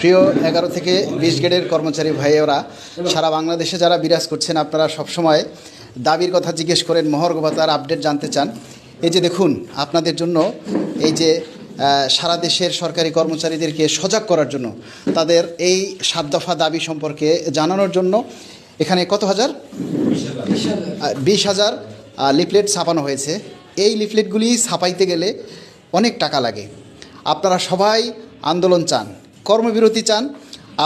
প্রিয় এগারো থেকে বিশ গ্রেডের কর্মচারী ভাইয়েরা, সারা বাংলাদেশে যারা বিরাজ করছেন, আপনারা সবসময় দাবির কথা জিজ্ঞেস করেন ভাতার আপডেট জানতে চান। এই যে দেখুন, আপনাদের জন্য এই যে সারা দেশের সরকারি কর্মচারীদেরকে সজাগ করার জন্য, তাদের এই সাত দফা দাবি সম্পর্কে জানানোর জন্য এখানে কত হাজার? বিশ হাজার লিফলেট ছাপানো হয়েছে। এই লিফলেটগুলি ছাপাইতে গেলে অনেক টাকা লাগে। আপনারা সবাই আন্দোলন চান। কর্মবিরতি চান,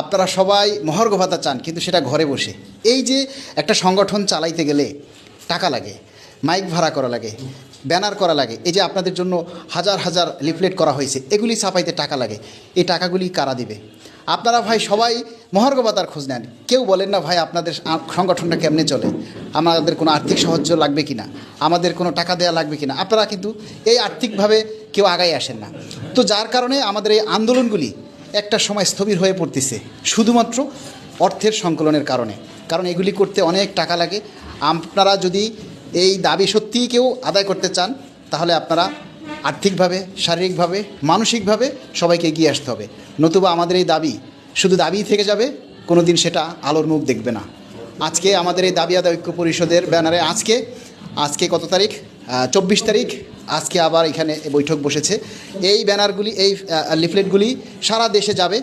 আপনারা সবাই মহর্ঘ ভাতা চান, কিন্তু সেটা ঘরে বসে। এই যে একটা সংগঠন চালাইতে গেলে টাকা লাগে, মাইক ভাড়া করা লাগে, ব্যানার করা লাগে, এই যে আপনাদের জন্য হাজার হাজার লিফলেট করা হয়েছে, এগুলি ছাপাইতে টাকা লাগে, এই টাকাগুলি কারা দিবে? আপনারা ভাই সবাই মহার্ঘ ভাতার খোঁজ নেন। কেউ বলেন না, ভাই, আপনাদের সংগঠনটা কেমনে চলে? আমাদের কোনো আর্থিক সাহায্য লাগবে কি না আমাদের কোনো টাকা দেওয়া লাগবে কি না আপনারা কিন্তু এই আর্থিকভাবে কেউ আগাই আসেন না। তো যার কারণে আমাদের এই আন্দোলনগুলি একটা সময় স্থবির হয়ে পড়তেছে, শুধুমাত্র অর্থের সংকলনের কারণে। কারণ এগুলি করতে অনেক টাকা লাগে। আপনারা যদি এই দাবি সত্যিই কেউ আদায় করতে চান, তাহলে আপনারা আর্থিকভাবে, শারীরিকভাবে, মানসিকভাবে সবাইকে এগিয়ে আসতে হবে। নতুবা আমাদের এই দাবি শুধু দাবিই থেকে যাবে কোনো দিন সেটা আলোর মুখ দেখবে না। আজকে আমাদের এই দাবি আদায় ঐক্য পরিষদের ব্যানারে আজকে আজকে কত তারিখ? চব্বিশ তারিখ। আজকে আবার এখানে বৈঠক বসেছে। এই ব্যানারগুলি এই লিফলেটগুলি সারা দেশে যাবে।